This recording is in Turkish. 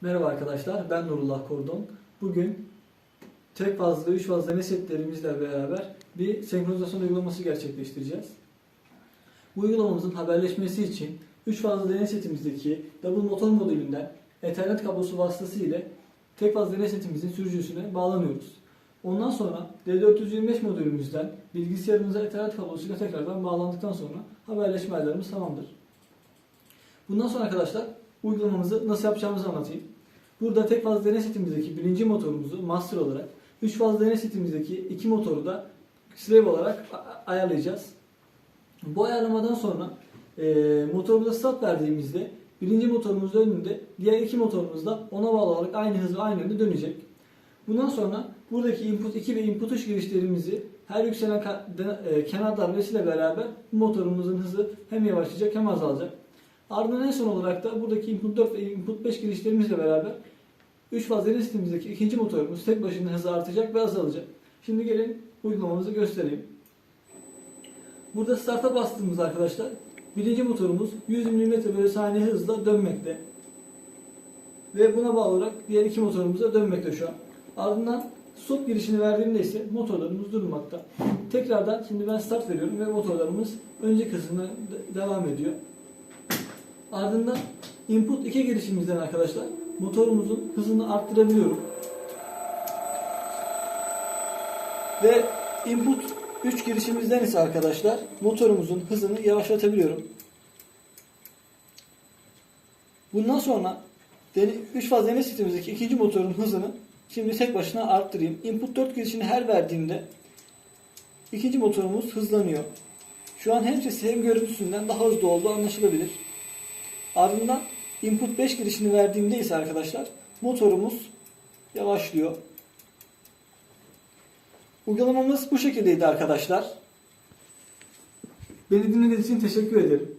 Merhaba arkadaşlar, ben Nurullah Kordon. Bugün tek fazla, üç fazla ne setlerimizle beraber bir senkronizasyon uygulaması gerçekleştireceğiz. Bu uygulamamızın haberleşmesi için 3 fazla deney setimizdeki double motor modülünden Ethernet kablosu vasıtasıyla tek fazla deney setimizin sürücüsüne bağlanıyoruz. Ondan sonra D425 modülümüzden bilgisayarımıza Ethernet kablosuyla tekrardan bağlandıktan sonra haberleşme ayarlarımız tamamdır. Bundan sonra arkadaşlar uygulamamızı nasıl yapacağımızı anlatayım. Burada tek fazla deney setimizdeki birinci motorumuzu master olarak, üç fazla deney setimizdeki iki motoru da slave olarak ayarlayacağız. Bu ayarlamadan sonra e, motorumuza start verdiğimizde birinci motorumuz önünde, diğer iki motorumuz da ona bağlı olarak aynı hız ve aynı yönde dönecek. Bundan sonra buradaki input 2 ve input 3 girişlerimizi her yükselen e, kenar darbesiyle beraber motorumuzun hızı hem yavaşlayacak hem azalacak. Ardından en son olarak da buradaki input 4 ve input 5 girişlerimizle beraber 3 fazla ileri sistemimizdeki ikinci motorumuz tek başına hızı artacak ve azalacak. Şimdi gelin uygulamamızı göstereyim. Burada start'a bastığımız arkadaşlar birinci motorumuz 100 mm bölü saniye hızla dönmekte. Ve buna bağlı olarak diğer iki motorumuz da dönmekte şu an. Ardından stop girişini verdiğimde ise motorlarımız durmakta. Tekrardan şimdi ben start veriyorum ve motorlarımız önceki hızına de- devam ediyor. Ardından input 2 girişimizden arkadaşlar motorumuzun hızını arttırabiliyorum. Ve input 3 girişimizden ise arkadaşlar motorumuzun hızını yavaşlatabiliyorum. Bundan sonra 3 faz deney sistemimizdeki ikinci motorun hızını şimdi tek başına arttırayım. Input 4 girişini her verdiğimde ikinci motorumuz hızlanıyor. Şu an hem sesi hem görüntüsünden daha hızlı olduğu anlaşılabilir. Ardından input 5 girişini verdiğimde ise arkadaşlar motorumuz yavaşlıyor. Uygulamamız bu şekildeydi arkadaşlar. Beni dinlediğiniz için teşekkür ederim.